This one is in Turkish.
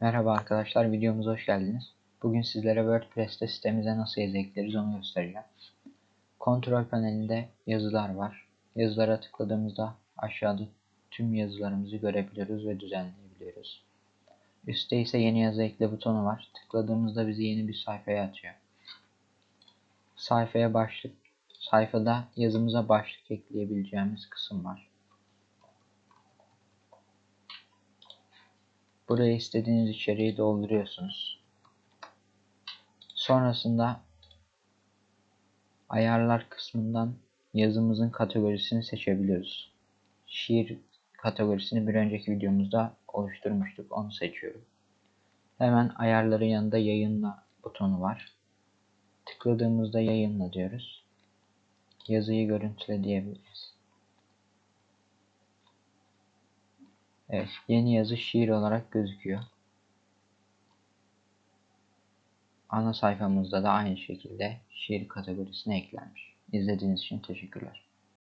Merhaba arkadaşlar, videomuza hoş geldiniz. Bugün sizlere WordPress'te sitemize nasıl yazı ekleriz onu göstereceğim. Kontrol panelinde yazılar var. Yazılara tıkladığımızda aşağıda tüm yazılarımızı görebiliyoruz ve düzenleyebiliyoruz. Üstte ise yeni yazı ekle butonu var. Tıkladığımızda bizi yeni bir sayfaya atıyor. Sayfaya başlık, sayfada yazımıza başlık ekleyebileceğimiz kısım var. Buraya istediğiniz içeriği dolduruyorsunuz. Sonrasında ayarlar kısmından yazımızın kategorisini seçebiliyoruz. Şiir kategorisini bir önceki videomuzda oluşturmuştuk. Onu seçiyorum. Hemen ayarların yanında yayınla butonu var. Tıkladığımızda yayınla diyoruz. Yazıyı görüntüle diyebiliriz. Evet, yeni yazı şiir olarak gözüküyor. Ana sayfamızda da aynı şekilde şiir kategorisine eklenmiş. İzlediğiniz için teşekkürler.